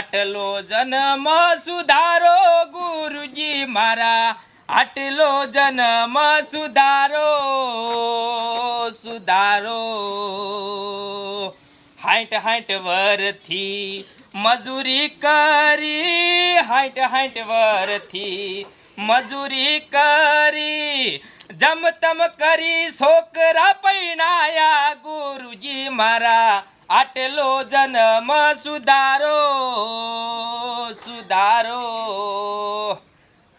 આટલો જન્મ સુધારો ગુરુજી મારા. આટલો જન્મ સુધારો સુધારો. હાઈટ હાઈટ વરથી મજૂરી કરી. હાઈટ હાઈટ વરથી મજૂરી કરી. જમતમ કરી, છોકરા પૈણાયા ગુરુજી મારા. આટલો જન્મ સુધારો સુધારો.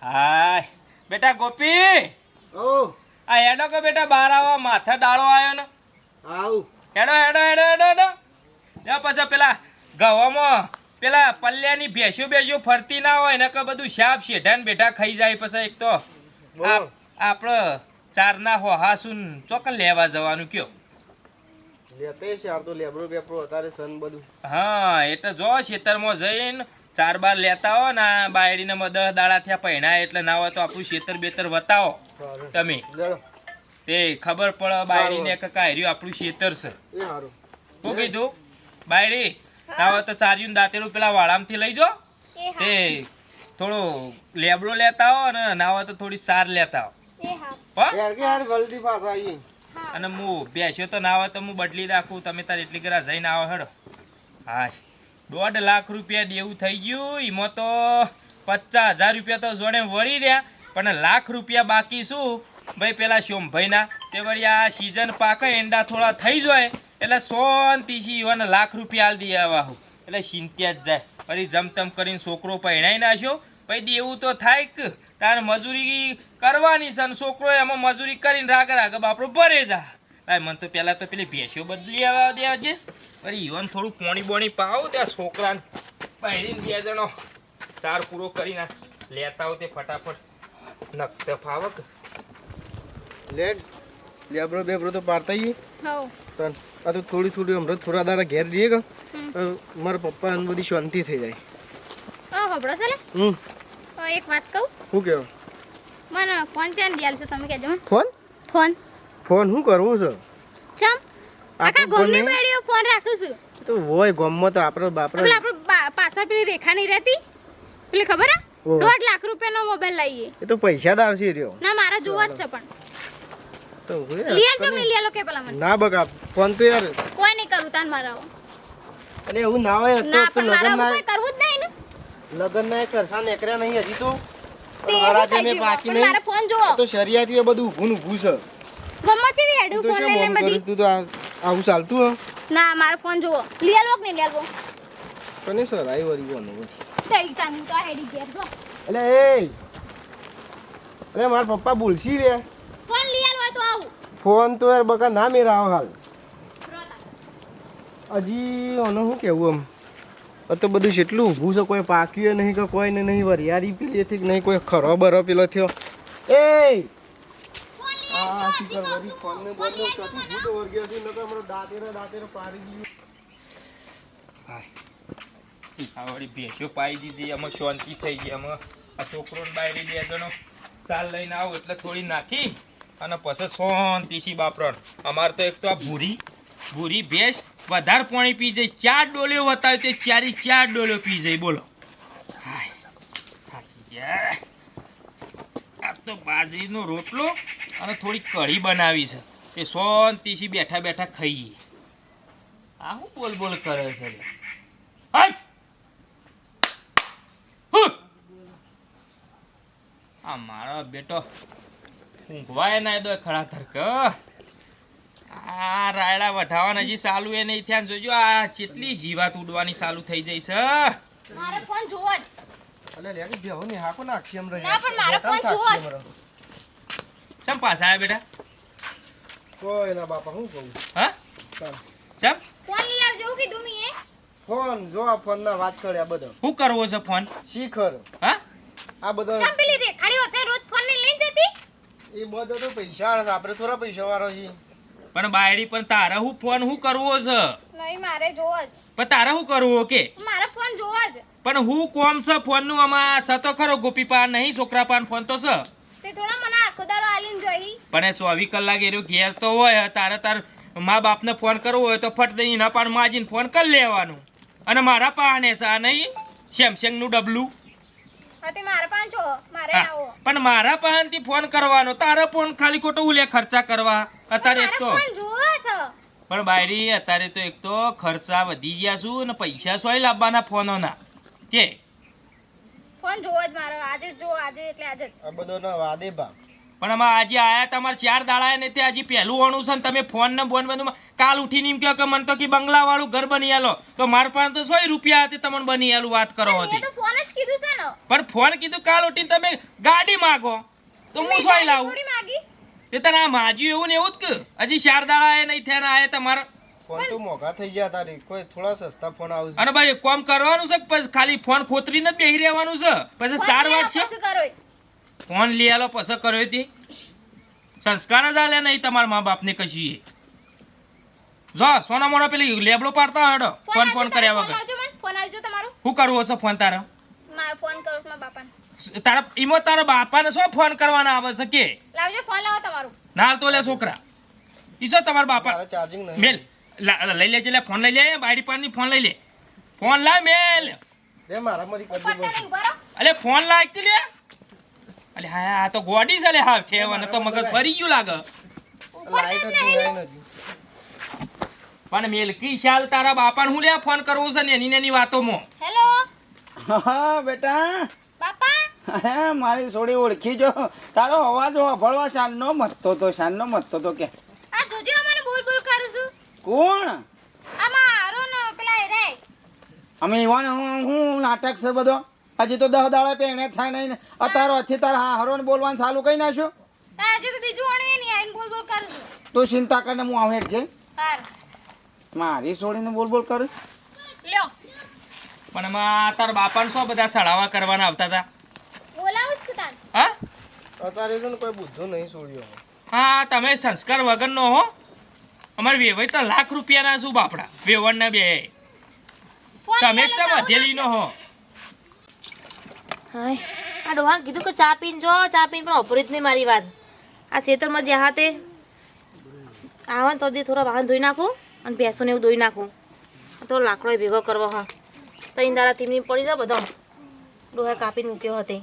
હાય. બેટા ગોપી ઓ. આ હેડો કે બેટા બાર આવા માથા ડાળો આવ્યો ને. આવ. હેડો હેડો હેડો હેડો હેડો. જો પાછા પેલા ગવામાં પેલા પલ્યાની ભેંસો બેસો ફરતી ના હોય ને કે બધું શાપ શેઠા ને બેઠા ખાઈ જાય પછી એક તો. આપણો ચારના હોહાસુન સુન લેવા જવાનું કયો? હા એટલે જો ખેતરમાં જઈને ચાર બાર લેતા હો ને આ બાયડીને દસ દાડા થયા પહેણાય એટલે ના હોય તો આપણું ખેતર બેતર બતાવો તમે. તે ખબર પડે બાયડીને કે કાયર્યું આપણું ખેતર છે. એ શું કીધું? બાયડી ના હોય તો ચાર્યું દાંતેલું પેલા વાળામથી લઈ જો. તે થોડો લેબડો લેતા હો અને ના હોય તો થોડી ચાર લેતા હો. પણ યાર કે યાર જલ્દી પાછા આવીએ. અને હું બેસ્યો તો ના આવે તો હું બદલી રાખું તમે તાર એટલી ઘરા જઈને આવો હડો. હા. દોઢ લાખ રૂપિયા દેવું થઈ ગયું. એમાં તો પચાસ હજાર રૂપિયા તો જોડે વળી રહ્યા. પણ લાખ રૂપિયા બાકી શું? ભાઈ, પેલા શોમભાઈના. તે વળી આ સિઝન પાકે એંડા થોડા થઈ જાય એટલે શાંતિથી ઈવન લાખ રૂપિયા આલ દઈએ આવા એટલે ચિંત્યા જ જાય. વળી જમતમ કરીને છોકરો પહેણાઈ નાખ્યો પછી દેવું તો થાય તાર મજૂરી કરવાની છે અને છોકરો એમાં મજૂરી કરીને રાગ રાગ બાપડો ભરે જા. ભાઈ મને તો પહેલાં તો પેલી ભેંસીઓ બદલી આવવા દે છે અરે ઈવન થોડું પોણી બોણી પાવ ત્યાં છોકરાને. પહેરીને બે જણો સાર પૂરો કરીને લેતા આવો તે ફટાફટ. નક્ત ફાવક લેડ લેબરો બેબરો તો પાડતા જઈએ પણ આ તો થોડી થોડી હમણાં થોડા દાડા ઘેર જઈએ કે તો મારા પપ્પા બધી શાંતિ થઈ જાય. હબળો છે હમ. એક વાત કહું. શું કહેવું? મને ફોન છે ને દિયાલ છો તમે કહેજો. ફોન? ફોન. ફોન શું કરવું છે? ચમ આખા આપણો ગોમની? બેડીઓ ફોન રાખું છું. તો હોય ગામમાં તો આપણો બાપરો એટલે પેલા પાછળ પેલી રેખા નહીં રહેતી? પેલી ખબર હે? દોઢ લાખ રૂપિયાનો મોબાઈલ લઈએ. એ તો પૈસાદાર છે રહ્યો. ના મારા જોવા જ છે પણ. તો લિયલ છો ને લિયલો કે પેલા મને. ના બગા ફોન તો યાર કોઈ નહીં કરું તાન મારા અને એવું ના હોય તો લગન ના કરવું જ નહીં ને. લગન ના કરસા નેકરા નહીં હજી તો. હરાજે મે બાકી નહીં. મારા ફોન જોવો તો શરિયાથી એ બધું ઊભું ઊભું છે. ગમત છે હેડું ફોન મોમ બધી? તું તો આવું ચાલતું હો? ના મારો ફોન જોવો લિયલ વોક ને લિયલ વોક. કને સર આવી વરી ગયો પછી થઈ તાન તો હેડી ઘેર જો. એટલે એ! અરે મારા પપ્પા બોલશી રે ફોન લિયલ હોય તો આવું. ફોન તો યાર બકા ના મેરાવો હાલ. હજી ઓનો શું કેવું આમ? આ તો બધું જેટલું ઊભું છે કોઈ પાક્યું નહીં કે કોઈને નહીં વરિયારી પેલીથી કે નહીં કોઈ ખરો બરો પેલો થયો. એ હતી ભેંસો પાઈ દીધી એમાં શાંતિ થઈ ગઈ એમાં આ છોકરો ને બાયડી બે જણો. ચાલ લઈને આવો એટલે થોડી નાખી અને પછી શાંતિથી બાપરણ. અમારે તો એક તો આ ભૂરી ભૂરી ભેંસ વધારે પાણી પી જાય, ચાર ડોલીઓ બતાવે તે ચારી ચાર ડોલીઓ પી જાય, બોલો. આ તો બાજરીનો રોટલો અને થોડી કઢી બનાવી છે. એ શાંતિથી બેઠા બેઠા ખાઈએ આ હું બોલ બોલ કરે છે! આ મારો બેટો ઊંઘવાય ના દો, ખડા થરક આ રાયડા વઢાવા હજી સાલું એ નહીં થયા જોજો આ ચેટલી જીવાત ઉડવાની સાલું થઈ જઈ છે. મારે ફોન જોવો જ. અલે લે કે બેહો ને હાકો ના એમ રહે? ના, પણ મારો ફોન જોવો જ. ચમ પાસ આયા બેટા? કોઈ ના બાપા હું કહું? હા. ચમ? ફોન લઈ આવજો કે દુમી એ. ફોન જો આ ફોન ના વાત ચડ્યા બધો. શું કરવો છે ફોન? શીખર. હા? આ બધો ચમ પેલી રેખાડી હોતે રોજ ફોન ને લઈ જતી? એ બધો તો પૈસા આપણે થોડા પૈસા વાળો છીએ. પણ બાયડી પણ તારે હું ફોન હું કરવો છે? નહીં મારે જોવો જ. પણ તારે શું કરવો કે મારે ફોન જોવો જ. પણ હું કોમ છે ફોનનું? આમાં સતો ખરો ગોપી પા નહીં છોકરા પાન ફોન તો છે? તે થોડા મને આખો દારો આલીન જોઈ. પણ એ ચોવીસ કલાક એરો ઘેર તો હોય તારે તાર મા બાપને ફોન કરવો હોય તો ફટ દઈ એના પાન માજીને ફોન કરી લેવાનું. અને મારા પાને છે આ નહીં? સેમસંગનું ડબલું. હા તે મારા પાંચ છો મારે હા, આવો. પણ મારા પાસેથી ફોન કરવાનો તારા ફોન ખાલી ખોટો ઉલે ખર્ચા કરવા. અત્યારે એક તો. પણ બાયરી અત્યારે તો એક તો ખર્ચા વધી ગયા છું ને પૈસા સોય લાવવાના ફોનોના. કે? ફોન જોવો જ મારો આજે જ જો આજે એટલે આજે આ બધો ના વાદે ભાગ. પણ આમાં આજે આયા તમારે ચાર દાડા ને તે હજી પહેલું વણું છે ને તમે ફોન ને બોન બધું કાલ ઉઠીને એમ કહો કે મને તો કે બંગલા વાળું ઘર બની આલો. તો મારા પાસે તો સો રૂપિયા હતી તમને બની આલું વાત કરો હતી. તો ફોન જ કીધું છે ને. પણ ફોન કીધું કાલ ઉઠીને તમે ગાડી માગો. તો હું સોય લાવું? એ તને આ માજ્યું એવું ને એવું જ કે હજી ચાર દાડા એ નહીં થયા આયા તમારા. ફોન તો મોંઘા થઈ ગયા તારી. કોઈ થોડા સસ્તા ફોન આવશે. અને ભાઈ કોમ કરવાનું છે પછી ખાલી ફોન ખોતરી ને બેહી રહેવાનું છે? પછી સારવાર સાર વાત છે. ફોન લઈ આલો પસંદ કર્યો હતી સંસ્કાર જ આલ્યા નહીં તમારા મા બાપને કશી જો સોના મોડો પેલી લેબડો પાડતા હેડો ફોન ફોન કર્યા વગર. ફોન આવજો તમારો. શું કરવો છે ફોન તારો? મારો ફોન કરું છો બાપાને. તારા ઈમો તારા બાપાને શું ફોન કરવાના આવે છે કે? લાવજો ફોન લાવો તમારું. નાલ તો લે છોકરા. ઈ શું તમારા બાપા ચાર્જિંગ નહીં. મેલ લા- લઈ લેજે લે ફોન લઈ લે બાયડી પાની ફોન લઈ લે. ફોન લાવ મેલ. રે મારામાંથી કરજે ઉપર બસ નહીં ઊભા રહો. અલે ફોન લાગ લે. અલે હા આ તો ગોડી છે લે હા ઠેવાને તો મગજ ફરી ગયું લાગે. પણ મેલકી શાલ તારા બાપાને હું લે ફોન કરવો છે ને એની એની વાતોમાં હેલો? હા બેટા. બાપા? હે મારી સોડી ઓળખી જો. તારો અવાજ સાંભળવા શાનનો મથતો તો શાનનો મથતો તો કે. આ જોજો મને બોલ બોલ કરું છું. કોણ? આમાં હારો ને પેલા રે. અમે ઈવાન હું હું નાટક છે બધો. હજી તો દહ દાડા પેણે થાય નહીં. અત્યારે હજી તાર હા હરોન બોલવાનું ચાલુ કઈ નાખ્યું હજી તો બીજું વણવે નહીં આઈને બોલ બોલ કરું છું તું ચિંતા કરીને હું આવું હેઠ જઈ. મારી છોડીને બોલ બોલ કરું લ્યો. પણ એમાં તારા બાપાને શું બધા સડાવા કરવાના આવતા હતા? બોલાવું છું તાર? હા? અત્યારે તો કોઈ બુદ્ધો નહીં છોડ્યો. હા તમે સંસ્કાર વગરનો હો. અમારે વેવાઈ તો લાખ રૂપિયાના શું બાપડા? વેવણના બે. તમે જ વધેલીનો હો. હાય. આ ડોહા કીધું કે ચા પીને જો ચા પીને પણ અપરી જ નહીં મારી વાત. આ ખેતરમાં જ્યાં હાથે આવે તો દી થોડા વાહન ધોઈ નાખું અને ભેંસોને એવું ધોઈ નાખું. તો લાકડો ભેગો કરવો હા. તો દાડા થીમની પડી જાય બધો. ડોહા કાપીને મૂક્યો હતો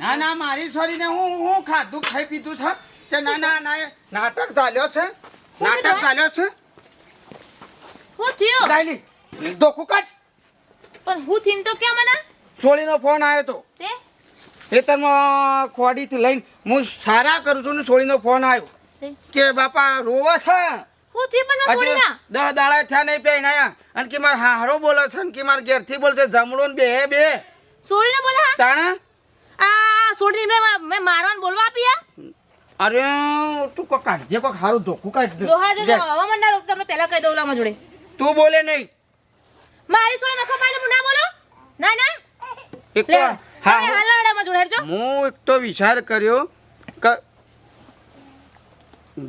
ના ના મારી સોડીને હું હું ખાધું ખાઈ પીધું છે. તે ના ના ના નાટક ચાલ્યો છે. નાટક ચાલ્યો છે. હું થયો? દાયલી દોખું કાઢ. પણ હું થીમ તો ક્યાં મને? સોડીનો ફોન આવ્યો તો. તે? ખેતરમાં ખોડીથી લઈને હું સારા કરું છું ને છોડીનો ફોન આવ્યો કે બાપા રોવે છે? દસ દાડા થયા નહીં પહેણાયા અને કે મારા હારો બોલે છે અને કે મારા ઘેરથી બોલશે જમણો ને બે બે? છોડીને બોલા તાણે? આ છોડીને મેં- મારવાનું બોલવા આપ્યા અરે તું કોક કાઢજે કોક હારું ધોકું કાઢ દે. જો લે, હવામાન ના તમને પહેલા કહી દઉં લામાં જોડે. તું બોલે નહીં. મારી છોડી નખો પાલે હું ના બોલું? ના ના? એક તો હા હું એક વિચાર કર્યો કે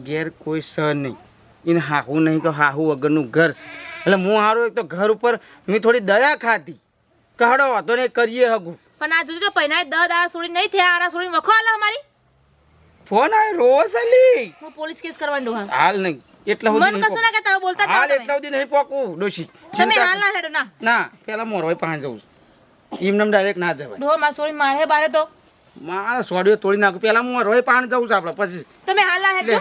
ઘેર કોઈ સ નહીં. એને હાહુ નહીં તો હાહુ વગરનું ઘર એટલે હું હારું એક તો ઘર ઉપર મેં થોડી દયા ખાધી. કાઢો વાતો નહીં કરીએ હગું. પણ આ જોજો પહેલા દસ દાડા છોડી નહીં થયા આરા છોડી વખો આલા અમારી. ફોન આવ્યો રોજ અલી. હું પોલીસ કેસ કરવાની ડોહા. હાલ નહીં. એટલા સુધી મન કશું ના કહેતા બોલતા હાલ એટલા સુધી નહીં પોકું ડોશી. તમે હાલ ના હેડો ના. ના પેલા મોરવાય પાંચ જવું એમને ડાયરેક્ટ ના જવાય. ડો માર છોડી મારે બારે તો. મારા સોડીઓ તોડી નાખું. પેલા રોય પાણી જવું છે આપણે પછી. તમે હાલ હે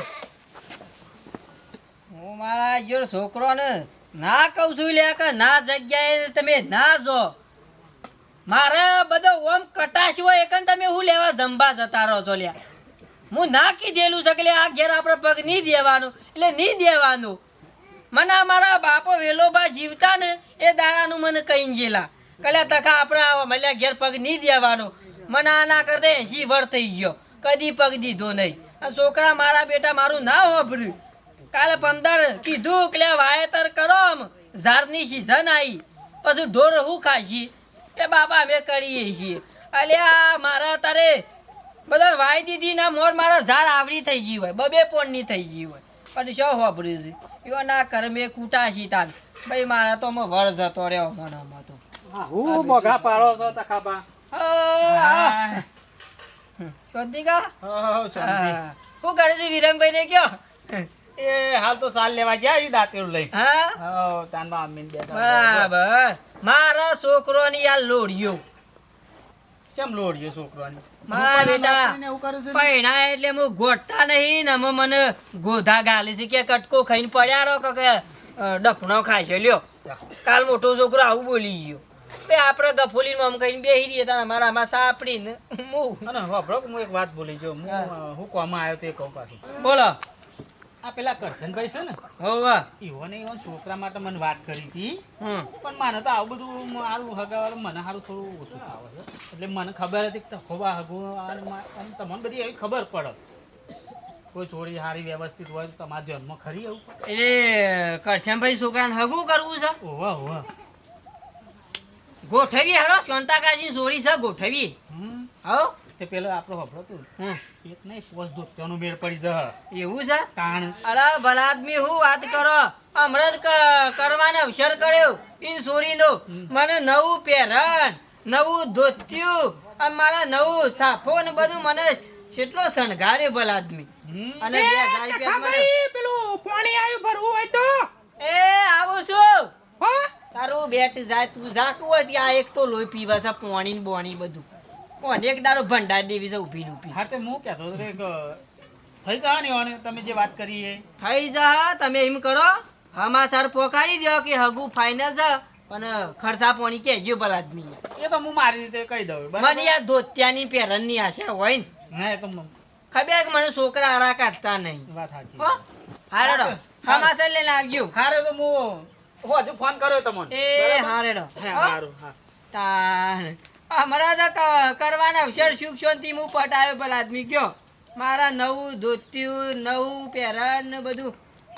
હું મારા જોર છોકરોને ના કહું છું લે કે ના જગ્યાએ તમે ના જો. મારે બધો ઓમ કટાશ હોય એકન તમે હું લેવા જંબા જતા રહો છો લ્યા? હું ના કીધેલું છે કે લે આ ઘેર આપણે પગ નહીં દેવાનું એટલે નહીં દેવાનું. મને આ મારા બાપો વેલોબા જીવતા ને એ દાડાનું મને કહી ગયેલા. કલે તખા આપણે મળ્યા ઘેર પગ નહીં દેવાનું. મને આ ના કરતા એસી વર થઈ ગયો. કદી પગ દીધો નહીં. આ છોકરા મારા બેટા મારું ના વાપર્યું. કાલે પંદર કીધું કે વાયતર કરો આમ. ઝાડની સિઝન આવી પછી ઢોર હું ખાશી? એ બાપા અમે કરીએ છીએ. અલ્યા મારા તારે બધા વાય દીધી ના મોર મારા ઝાડ આવડી થઈ ગઈ હોય, બબે પોણની થઈ ગઈ હોય. પણ શું વાપર્યું છે? એવા ના કરમે કૂટા છી તાન. ભાઈ, મારા તો વર જતો રહ્યો, મને તો. હું મોઘા પાડો છો તખાબા? શાંતિ કા હા. કરે છે વિરમભાઈ ને કયો? એ હાલ તો સાલ લેવા ગયા ઈ દાંતેડું લઈ હા? તાનમાં અમીન બેસા બરાબર. મારા છોકરોની આ લોડિયો કેમ લોડ્યો છોકરાની? મારા બેટા છે પૈણા એટલે હું ગોઠતા નહીં ને મને ગોધા ગાલી છે કે કટકો ખાઈને પડ્યા રહો કે ડફણો ખાય છે. લ્યો. કાલ મોટો છોકરો આવું બોલી ગયો. બે આપણે ગફોલીને આમ કહીને બેહી રહીએ તારા મારા આમાં સાપડીને હું અને વાપરો હું એક વાત બોલી જો હું હું. કોમાં આવ્યો તો એ કહું પાછું. બોલો. આ પેલા કરશનભાઈ છે ને હોવા ઈવો ને ઈવો છોકરા માટે મને વાત કરી હતી. પણ મને તો આવું બધું મારું હગાવાળું મને સારું થોડું ઓછું આવે છે. એટલે મને ખબર હતી કે હોવા હગું તમને બધી એવી ખબર પડે. કોઈ ચોરી સારી વ્યવસ્થિત હોય તો તમારા જન્મ ખરી આવું એટલે ભાઈ છોકરાને હગું કરવું છે? ઓવા ઓવા ગોઠવી હેડો. શાંતાકાજી ચોરી છે ગોઠવી આવો તે પેલો આપણો હફળો તું. એક નહીં પોસ ધોત્યાનો મેળ પડી જશે. એવું છે? તાણ. અરે ભલા આદમી હું વાત કરો? જ કરવાનો અવસર કર્યો. ઈન સોરીનો. મને નવું પહેરણ નવું ધોત્યું અને મારા નવું સાફો ને બધું મને કેટલો શણગારે ભલા આદમી અને બે હજાર રૂપિયા તો? એ આવું છું. તારું બેટ જાય તું ઝાકવું હોય ત્યાં એક તો લોહી પીવા છે પોણી બોણી બધું. કોને એક દારો ભંડાર દેવી છે ઊભી ને ઊભી. હા તે હું કહેતો હતો કે થઈ જા ને ઓને તમે જે વાત કરી એ. થઈ જા તમે એમ કરો હમાસર પોકાડી દો કે હગુ ફાઇનલ છે પણ ખર્ચા પોણી કહેજો ભલા આદમી એ તો હું મારી રીતે કહી દઉં મને આ ધોત્યાની પહેરણની આશા હોય ને. ના એ તો ખબર કે મને છોકરા હારા કાઢતા નહીં. વાત સાચી. હો હારો હમાસર લઈને આવ્યો હારો તો હું હજુ ફોન કર્યો તમને. એ હા સારું હા તાર. હમણાં તો કરવાના અવસર સુખ શાંતિ હું પટાયો ભલા આદમી ગયો. મારા નવું ધોતિયું નવું પહેરણ ને બધું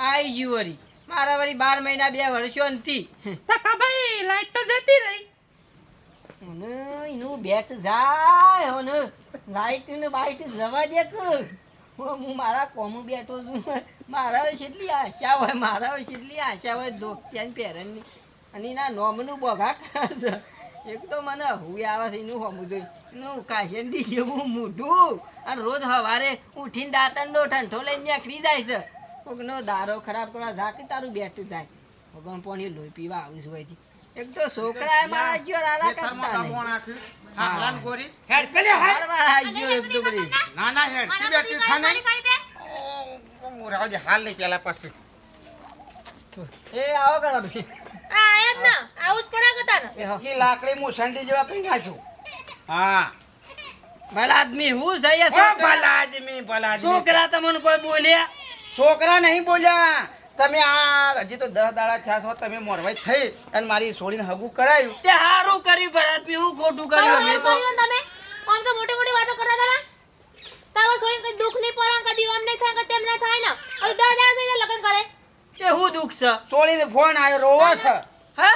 આવી ગયું વળી. મારા વળી બાર મહિના બે વર્ષો નથી. અને એનું બેટ જાય લાઈટ ને બાઈટ જવા દે હું હું મારા કોમું બેઠો છું. મારા હવે કેટલી આશા હોય મારા હવે કેટલી આશા હોય ધોતિયાની પહેરણની. અને એના નોમનું બોઘા કરે એક તો મને હુઈ આવે છે એનું હોમું જોઈ એનું કાશંડી જેવું મોઢું. અને રોજ સવારે ઉઠીને દાંતણનો ઠંઠો લઈને નીકળી જાય છે. કોકનો દારો ખરાબ કરવા ઝાકી તારું બેઠું જાય. ભગવાન પોણી લોહી પીવા આવું છું હોય એક તો છોકરા મારા ગયો રાડા કરતા નહીં. હાલાન ગોરી. હેડ કલે હેડ. મારવા આવી ગયો એક તો ના ના હેડ. બેઠી બેટી થા રાવ હાલ નહીં પેલા પછી. એ આવો કરો ભાઈ. આયા જ ના. આવું જ પડે કે તાને એ હો. ઈ જેવા કઈ નાખ્યું હા. ભલા આદમી હું છે છોકરા ભલા આદમી ભલા આદમી છોકરા તમને કોઈ બોલ્યા છોકરા નહીં બોલ્યા. તમે આ હજી તો દસ દાડા થયા છો તમે મોરવાઈ થઈ અને મારી છોડીને હગું કરાયું. તે સારું કર્યું ભલા હું ખોટું કર્યું અમે તો. આમ તો મોટી મોટી વાતો કરતા હતા સોઈ કઈ દુખ નહીં પડે કદી આમ નહીં થાય કે તેમ ના થાય ને. હવે દા દા થઈ જાય લગ્ન કરે. તે હું દુખ છે? છોડીને ફોન આવ્યો રોવા છે. હે?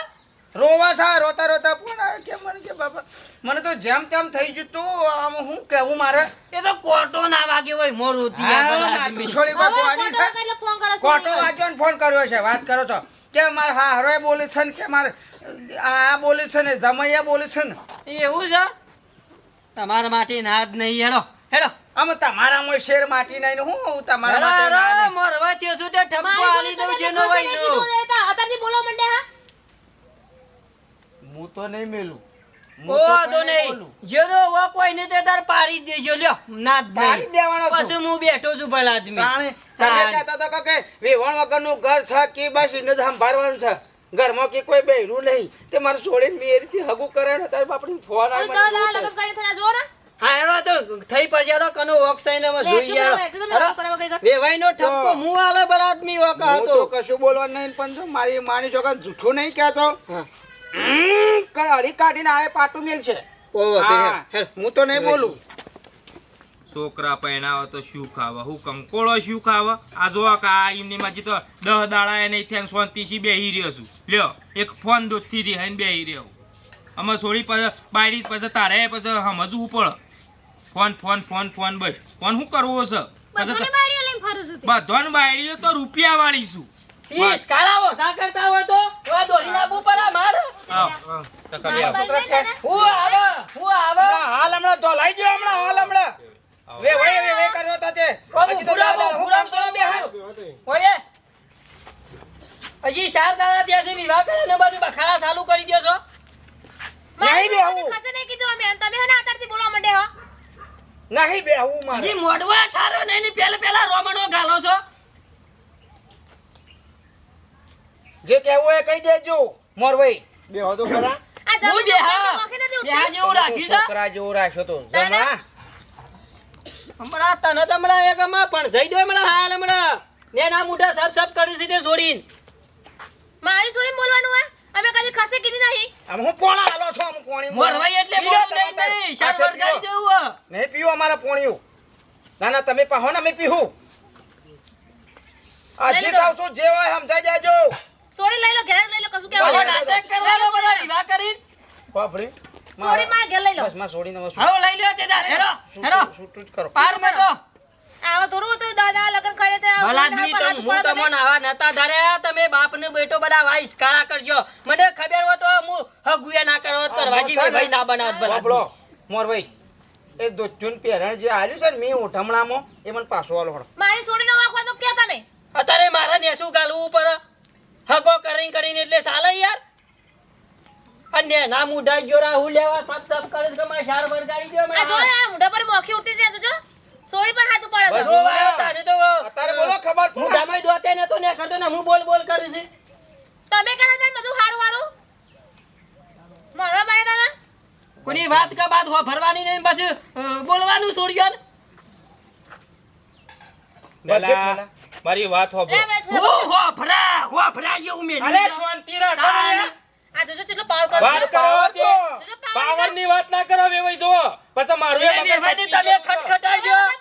રોવા છે રોતા રોતા ફોન આવ્યો કે મને કે બાપા મને તો જેમ તેમ થઈ ગયું તું આમ હું કેવું મારે. એ તો કોટો ના વાગે હોય મોરું થી. છોડી હવે કોઈ છે. ફોન કરો કોટો વાગ્યો ને ફોન કર્યો છે વાત કરો છો. કે મારે હા હરોય બોલે છે ને કે મારે આ બોલે છે ને જમૈયા બોલે છે ને. એવું છે? તમારા માટે ના જ નહીં હેડો હેડો. આમ મોય શેર માટી નઈ ને હું તમારા માટે ના નહીં. થયો છું તે ઠપકો આલી દઉં જેનો ભાઈ નો. તા, અત્યારથી બોલવા માંડે હા? હું તો નહીં મેલું. ઓ તો તો નહીં નહીં. જેનો હોય કોઈ ને તે તાર પાડી દેજો. લ્યો ના જ દેવાનો પછી હું બેઠો છું ભલા આદમી. તમે. કહેતા હતા કે વેવાણ વગરનું ઘર છે કે બસ એને સંભાળવાનું છે? ઘરમાં કે કોઈ બહેરું નહીં. તે મારે છોડીને મેં એ રીતે હગું કરે ને તારે બાપડી ફોન. લગ્ન કરીને થયા જો ને. હા તો થઈ પડશે. એનો કનો ઓક્સાઇનમાં જોઈ ચૂપ યાર. રહો, ચૂપ રહો, લગ્ન કરવા વગર. વેવાઈ નો ઠપકો હું આલે ભલા આદમી ઓકા હું તો કશું બોલવાનું નહીં પણ જો મારી માની છોકરા જૂઠું નહીં કહેતો. કાઢીને પાટું મેલ છે. તે હા, હેડ. હું તો નહીં બોલું. છોકરા પહેણાવે તો શું ખાવા? હું કંકોળો શું ખાવા? આ જો કે આ એમની માજી તો દહ દાડા એને થયા શાંતિથી બેહી રહ્યો છું. લ્યો એક ફોન દોસ્તી રિહાઈને બેહી રહ્યો અમે છોડી પછી બાયરી પછી તારે પછી સમજવું પડે ફોન ફોન ફોન ફોન બસ. ફોન શું કરવો છે? બધાની બાયડીઓ તો રૂપિયા વાળી છું ઈસ કાલાવો હોય તો? નાખવું પડે મારે. હું. આવે. હું આવે હમણાં હાલ હમણાં તો લાઈ ગયો હમણાં હાલ હમણાં. વે વે વે કર્યો તો તે. બાબુ, તો હું? ઓય હજી ચાર દાડા ત્યાંથી વિવાહ કરે ને બધું બખાડા ચાલુ કરી દો છો. નહીં. છોકરીને કીધું અમે તમે હે ને અત્યારથી બોલવા માંડે હો નહીં બેહવું મારે. ઈ મોડવા ઠારો નહીં ને પેલે પેલા રોમણો ગાલો છો. જે કહેવું એ કહી દેજો મોરભાઈ. બે તો ખરા. હું બેહા બેહા જેવું રાખી છો. છોકરા જેવું રાખ્યો તો ના, ના. જમા હમણાં તને તમણા એક હમણાં પણ જઈ દો હમણાં હાલ હમણાં. ને ના મોઢા સબ સબ કર્યું છે તે છોડીને મારી છોડીને બોલવાનું હે અમે કદી ખસે કીધી નહીં આમ હું પોણા હાલો છો આમ પોણી મોરવાઈ એટલે પીવો નહીં નહીં તાર. શાર હાથે દેવું હે. નહીં પીવો અમારા પોણિયું. ના ના તમે પાહો ને અમે હજી લો. કહું છું જે હોય સમજાઈ જાજો. સોરી લઈ લો ઘેર લઈ લો કશું કે કેવું નાટક કરવાનો બધા વિવાહ કરીને? બાપરે સોરી માં ઘેર લઈ લો. બસમાં છોડીને હવે આવો લઈ લો તે હેડો હેડો. છૂટ જ કરો. પાર મેલો આવો થોડું તો દાદા તે ભલાદમી ના હું તમને આવા નતા ધર્યા. તમે બાપ બેટો બધા વાઈસ કાળા કરજો. મને ખબર હોય તો હું હગુયા ના કરો કરવાજી ભાઈ ના બનાવત બાપડો મોરભાઈ એ દોચુન પહેરણ જે આલ્યું છે ને મેં ઓઢમણામાં એ મને પાછો આલો મારી તો કે તમે? અત્યારે મારા ને શું ગાલવું પડે હગો કરીને કરીને એટલે ચાલે યાર. અને ના મુઢા જો રાહુલ લેવા સબ સબ કરે કે મારે શાર વરગાડી દો આ જો આ મુઢા પર મોખી જોજો છોડી પર હાથ પડે બસ. છે તારે તો તારે બોલો ખબર હું મુઢામાં દોતે ને તો ને કરતો ને હું બોલ બોલ કરું છું. તમે કરે છે બધું હારું હારું. મારો બને તને. કોની વાત કા વાત હો ભરવાની નહીં બસ બોલવાનું છોડ્યો ને બેલા મારી વાત હો હો હો ભરા હો ભરા જેવું ઉમે અરે શાંતિ રાખો. આ જોજો કેટલો પાવર કરો. વાત કરો. પાવરની વાત ના કરો વેવાઈ જો પછી મારું એ તમે ખટખટાઈ વેવાઈને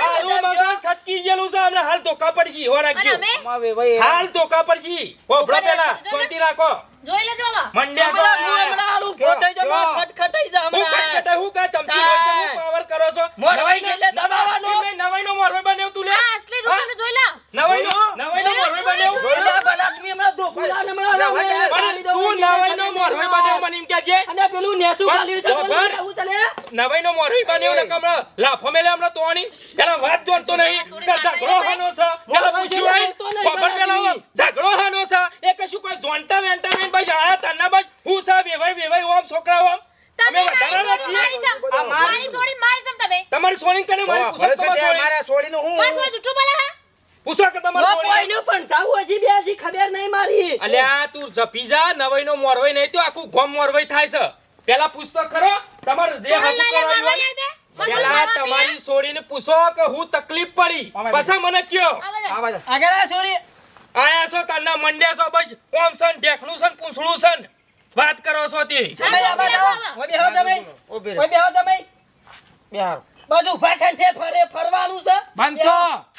મારું મગજ સટકી ગયેલું છે હમણાં હાલ ધોકા પડશી હો અને અમે માં વેવાઈ હાલ ધોકા પડશી. પેલા શાંતિ રાખો. જોઈ લેજો હવે મંડ્યા છો હમણાં હું હમણાં પોતે જ હમણાં ખટખટાઈ જા હું હમણાં. કટ હું કા ચમચી હોય છે હું પાવર કરો છો મોરવાઈ છે એટલે દબાવવાનો. નવાઈ નો મોરવાઈ બનેવ તું લે આ અસલી રૂપ જોઈ લા નવાઈ નો નવાઈ નો મોરવાઈ બનેવ એટલે બલાદમી હમણાં ધોકું લાવીને હમણાં પણ તું નવાઈ નો મોરવાઈ બનેવ મને એમ કહેજે અને પેલું નેસુ ખાલી છે, હું તને? નવાઈ નો મોરવાઈ બનેવ ને કમળા લાફો મેલે હમણાં તોણી પેલા વાત જોનતો નહીં કે ઝઘડો હાનો છે પેલા પૂછ્યું આઈ ખબર પેલા ઝઘડો હાનો છે એ કશું કોઈ જોનતા વેનતા નહીં બસ આયા તન્ના બસ હું સા વેવાઈ વેવાઈ ઓમ છોકરા ઓમ તમે અમે વધારાના મારી છીએ છોડી મારી ચમ મારી છોડી મારી ચમ તમે તમારી સોની કને મારી હો, પૂછો ભલે છે તમારી ત્યાં સોની મારા છોડીનું હું મારી છોડી જુઠ્ઠું બોલે હા પૂછો કે નો તમારી સોની કોઈનું પણ સાવું હજી બે હજી ખબર નહીં મારી અલ્યા તું જપી જા નવાઈ નો મોરવાઈ નહીં તો આખું ગોમ મોરવાઈ થાય છે. પેલા પૂછતો ખરો તમારે જે હકુ છોડી પેલા તમારી સોડીને પૂછો કે હું તકલીફ પડી. પછી મને કયો. આગળ આ છોરી આયા છો તને મંડ્યા છો બસ ઓમ સન ઢેકણું સન પૂંછડું સન. વાત કરો છો તે. બેહો તમે. બેહો તમે. બેહારો. બધું ફાઠંઠે ફરે ફરવાનું છે. બંધ તો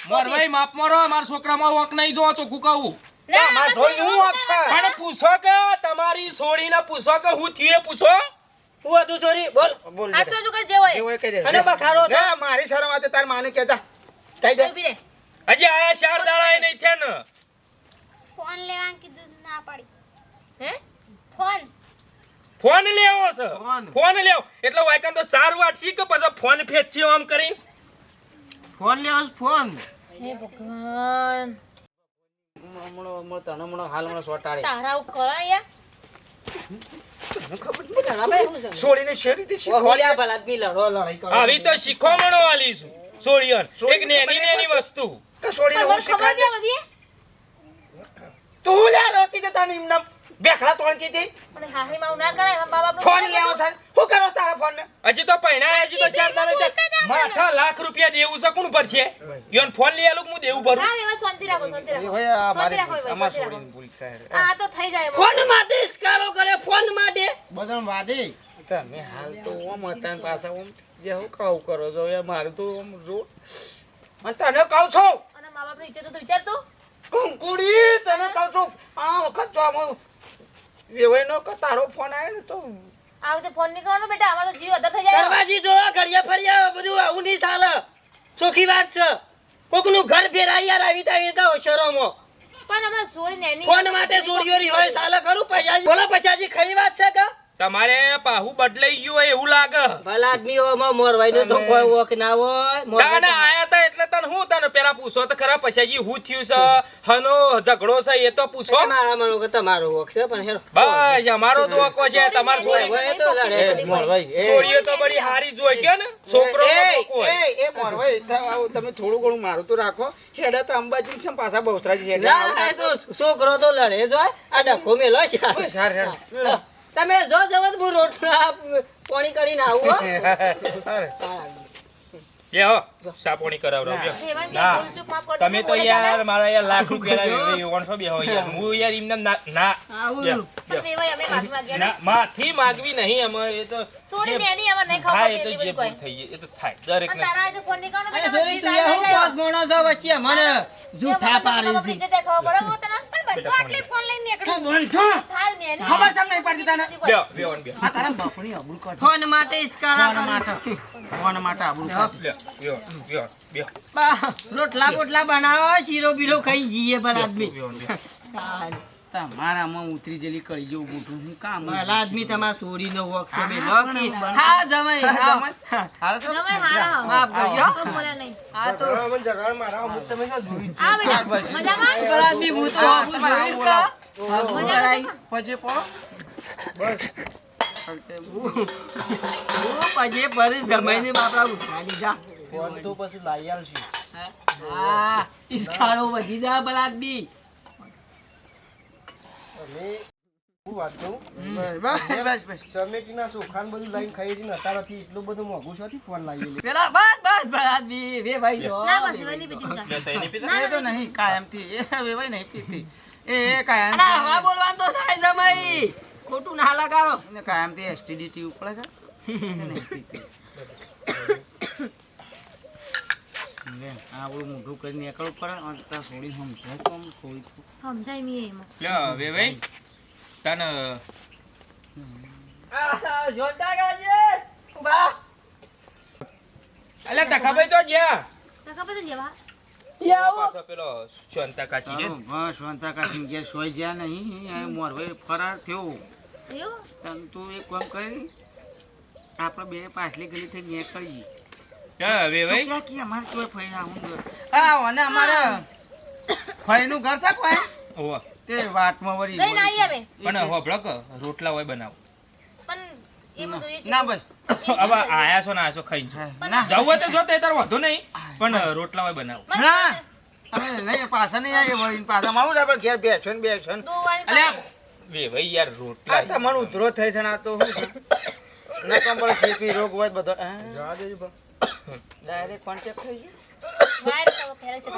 મોરવાઈ માપ મારો મારા છોકરામાં વોક નહીં જો તો કહું. ના, આ માર બસ ઢોલનું હું આપશે? પણ પૂછો કે તમારી સોડીને પૂછો કે હું થયું પૂછો? હું હતું છોરી બોલ. બોલ આ બેટા. ચોજુ જે હોય જે હોય એ કહી દે. અને બખારો લે, મારી શરમ આતે તાર માને કે જા. કહી દે. હજી આયા ચાર દાડા નહીં થયા ને. ફોન લેવાનું કીધું ના પાડી. હે? ફોન. ફોન લેવો છે. ફોન. ફોન લેવો. એટલે વાયકાન તો ચાર વાટશી કે પછી ફોન ફેંચી આમ કરીને? ફોન લેવો ફોન. હે ભગવાન. હમણાં- હમણાં- હમણાં તને હમણાં હાલ હમણાં સોટાડી. તારા આવું કરો છોડીને શેરી રીતે ઓહો, ભલા આદમી લડો લડાઈ કરો. આવી તો શીખવામણો આલી છું સોડિયન એક નેની નેની વસ્તુ. કે છોડીને હું શીખવાડી તું હું લ્યા રોતી જતા ને એમના બેખડા તોડતી હતી પણ હાહરી માં ના કરાય મા બાપ ફોન લેવો થાય? શું કરો તારા ફોન હજી તો પહેણા હજી તો ચાર દાડા. માથા લાખ રૂપિયા દેવું છે કોણ છે યોન ફોન લઈ આલું હું દેવું ભરું? હા શાંતિ રાખો શાંતિ રાખો. હોય આ મારી અમાર છોડીને ભૂલ છે. આ તો થઈ જાય ફોન માટે સ્કારો કરે ફોન માટે બધા વાદે. તમે હાલ તો ઓમ હતા ને પાછા ઓમ. જે હું કહું કરો છો એ મારું તો ઓમ જો. મને તને કહું છું. અને મા બાપ વિચાર તો વિચાર તો. કંકુડી તને કહું છું આ વખત તો આમ વેવાઈ નો કે તારો ફોન આવ્યો ને તો આ વખતે ફોન નહીં કરવાનો બેટા અમારો જીવ અધર થઈ જાય. દરવાજી જો ઘડિયા ફરિયા બધું આવું નહીં ચાલે. ચોખ્ખી વાત છે. કોકનું ઘર ફેરાઈ યાર આવી તા આવી તા શહેરોમાં પણ અમારે સોરી નેની ફોન માટે ચોરીઓરી હોય ચાલે ખરું? પૈસા બોલો પૈસાજી ખરી વાત છે કે? તમારે પાહુ બદલાઈ ગયું હોય એવું લાગે. ભલા તો કોઈ વોક ના હોય મોરવાઈ ના તા એટલે તને હું તને પેલા પૂછો તો ખરા પછી હું થયું છે? હનો ઝઘડો છે એ તો પૂછો. તો મારા તમારો વખ છે પણ હેરો. બસ અમારો દોકો છે તમારો હોય છોડી તો છોડીઓ તો બધી હારી જોઈ ગયો ને? છોકરો એ એ એ મોરભાઈ તમે થોડું ઘણું મારું તો રાખો. હેડા તો અંબાજી છે પાછા બહુચરાજી હેડા ના ના, એ તો છોકરો તો લડે જ હોય. આ ડખો મેલો છે. તમે જો જવત હું રોટલા પાણી કરીને આવું. લે હો સાપોણી કરાવડાવ ના. તમે તો યાર મારા યાર લાખ રૂપિયા ઓણસો બે હોય યાર. હું યાર એમને ના ના. માફી માગવી નહીં અમે એ તો છોડીને એની અમારે નહીં ખાવું થાય એ તો જે થઈ જાય એ તો થાય દરેક અને તારા આજે ફોન નહીં કરવાનો, સોરી તું યાર હું પાસ માણસ છો વચ્ચે મને જૂઠા પાડી છે રીતે પડે હું તને. પણ બધું આટલી ફોન લઈને નીકળ્યું. તું બંધ છો. થાય ને ખબર છે નહીં પડતી તને? બીજી કોઈ. લ્યો, લ્યો, લ્યો. આ તારા બાપની આબરૂ કાઢ. ફોન માટે ઇસ્કારા ફોન માટે ફોન માટે આબરૂ કાઢ. લ્યો, લ્યો, લ્યો, લ્યો, બા, રોટલા બોટલા બનાવો શીરો બીરો ખાઈ જઈએ ભલા આદમી. તમારામાં ઉતરી જેલી કરી જેવું હું કામ ભલા આદમી તમારા સોરીનો વોક છે મેં હા, હા જમાઈ. હા. હારો છો? જમાઈ હારા માફ કરજો તો બોલે નહીં. આ તો મને ઝઘડો મારા અમુક તમે શું જોયું આ બેટા, મજામાં? ભલા આદમી હું તો આવું જોયું કા? આવું કરાય. પછી પડો. બસ. હું પછી ફરી જમાઈને બાપડા ઉઠાડી જા ફોન તો પછી લાઈ આલશું. હા. ઇસ્કારો વધી જા ભલા આદમી અમે હું વાત કરું બસ બસ સમેટીના બધું લઈને ખાઈએ છીએ ને એટલું બધું મોંઘું છે ફોન લાવીએ પેલા બસ બસ ભાઈ ના, બસ, તો નહીં કાયમથી એ ભાઈ નહીં પીતી એ કાયમ હવા બોલવાનું તો થાય જમાઈ ખોટું ના લગાડો. કાયમથી એસટીડીટી ઉપડે છે. નહીં પીતી મોઢું કરીને નીકળવું પડે અને ત્યાં થોડી સમજાય તો આમ થોડી. સમજાય મી એમાં. લ્યો, હવે ભાઈ તને આહ, ગાજે ઊભા અલ્યા તખાભાઈ તો તો ખબર છે ને જેવા? યાવો પાછો પેલો શાંતા કાચી છે. તારો બસ વંતા કાઢીને ઘેર સોઈ જ્યાં નહીં આ ફરાર થયો. એવું? તું એક કામ કરી આપણે બે પાછલી ગલી થઈ નીકળીએ. લ્યો, હવે ભાઈ? ક્યાં તો ફઈ આ અને અમારે ફઈનું ઘર છે કોઈ? ઓવા. તે વાટમાં વળી અમે. પણ રોટલા હોય બનાવો. પણ. ના. બસ હવે આયા છો ને આયા છો ખાઈ જવું હોય તો જો તે તાર વાંધો નહીં પણ રોટલા હોય બનાવ. ના. અમે નહીં પાછા નહીં આવે વળીને પાછા. મારું આપણે ઘેર બેસો ને બેસો ને. અલ્યા પાસે. વે ભાઈ યાર રોટલા તમારો ઉધરો થાય છે ને આ તો શું છે? નકમ પડે શેપી રોગ હોય બધો જવા દેજો. ડાયરેક્ટ કોન્ટેક્ટ થઈ વાયર તો ફેરે છે.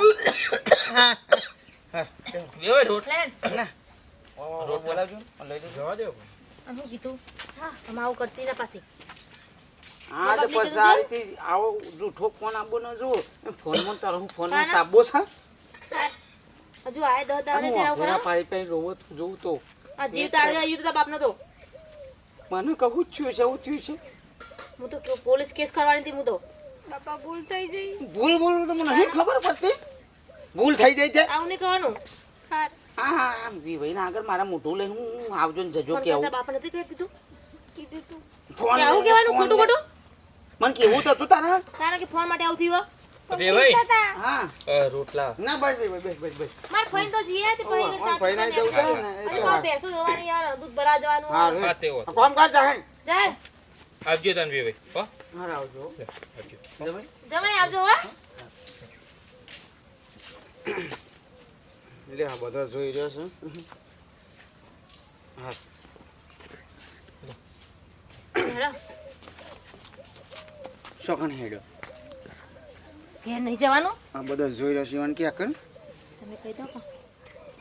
ગયો રોટલા ના. રોગ બોલાવજો લઈ જવા દો હું કીધું હા અમે આવું કરતી ના હા તો પછી આ રીતે આવો જૂઠો ફોન આપવો ન જો. ફોનમાં તારો હું ફોનમાં સાબો છે હજુ આય દસ દાડે હું થી આવું કરો પાડી પાડી રોવો તો જોઉં તો. આ જીવ તાળે આવ્યું તો બાપનો તો. મને કહું જ થયું છે એવું થયું છે. હું તો પોલીસ કેસ કરવાની હતી હું તો. બાપા ભૂલ થઈ જઈ ભૂલ ભૂલ તો મને નહીં ખબર પડતી? ભૂલ થઈ જાય છે? આવું નહીં કરવાનું. હા હા આમ ભાઈ ના આગળ મારા મોઢું લઈ હું આવજો ને જજો તારા બાપા નથી કહી દીધું કીધું તું. ફોન કે આવું કહેવાનું? ખોટું ખોટું? મને કેવું તો તું તારા? તારા કે ફોન માટે આવું થયું વે ભાઈ. હા. રોટલા. ના બસ બસ બસ બસ બસ. માર ફોન તો જીએ તે પડી ઓહ, ભાઈ ના જવું છે ને, અરે તો મારે હા. ભેંસો યાર દૂધ ભરા જવાનું. હા હા રે. કોમ કા જાહે. જા આવજો તને વે ભાઈ હો. હા આવજો. આવજો. જમાઈ. આવજો હો. લે આ બધા જોઈ રહ્યો છે. હા. હેડો. ઘેર નહીં જવાનું? આ બધા જોઈ રહ્યો છે તમે કહી દો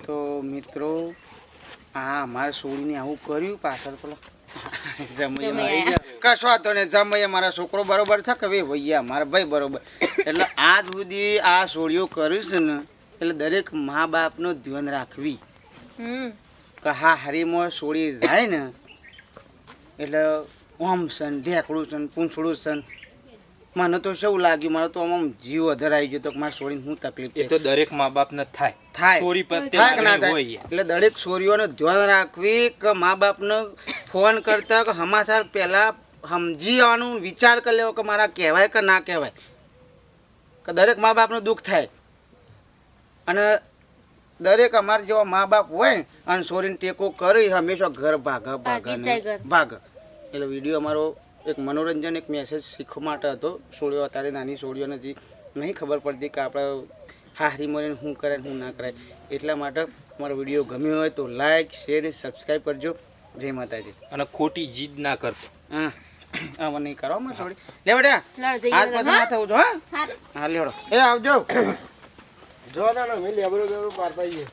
તો મિત્રો આ અમારે છોડીને આવું કર્યું પાછળ પેલા જમૈયા આવી ગયા. કશો વાંધો ને જમૈયા મારા છોકરો બરોબર છે કે ભાઈ? ભૈયા મારા ભાઈ બરોબર. એટલે આજ સુધી આ સોળીઓ કર્યું છે ને એટલે દરેક મા બાપનું ધ્યાન રાખવી. હમ. કે હા હરીમાં સોળી જાય ને એટલે ઓમ સન ઢેકડું છે ને પૂંછડું છે ને. મને તો શું લાગ્યું મારે તો આમ આમ જીવ અધરાઈ ગયો તો કે મારી સોળીને શું તકલીફ એ તો દરેક મા બાપ ને થાય. થાય. ચોરી પર થાય કે ના થાય? એટલે દરેક છોરીઓને ધ્યાન રાખવી કે મા બાપને ફોન કરતા કે સમાચાર પહેલાં સમજી આવવાનું વિચાર કરી લેવો કે મારા કહેવાય કે ના કહેવાય. કે દરેક મા બાપનું દુઃખ થાય. અને દરેક અમારા જેવા મા બાપ હોય અને છોરીને ટેકો કરી હંમેશા ઘર ભાગા ભાગા ભાગી. એટલે વીડિયો અમારો એક મનોરંજન એક મેસેજ શીખવા માટે હતો. છોડીઓ અત્યારે નાની છોડીઓને જે નહીં ખબર પડતી કે આપણે હારી મરીને શું કરે ને શું ના કરાય એટલા માટે મારો વીડિયો ગમ્યો હોય તો લાઈક શેર સબસ્ક્રાઈબ કરજો. જય માતાજી. અને ખોટી જીદ ના કરતો. હા. નહીં કરો અમારે છોડી લે બેટા હાથ પછી? ના થવું જો હા? હા હા લેવડો એ આવજો. જો દાડો મેલી અબરો બેરો આવીએ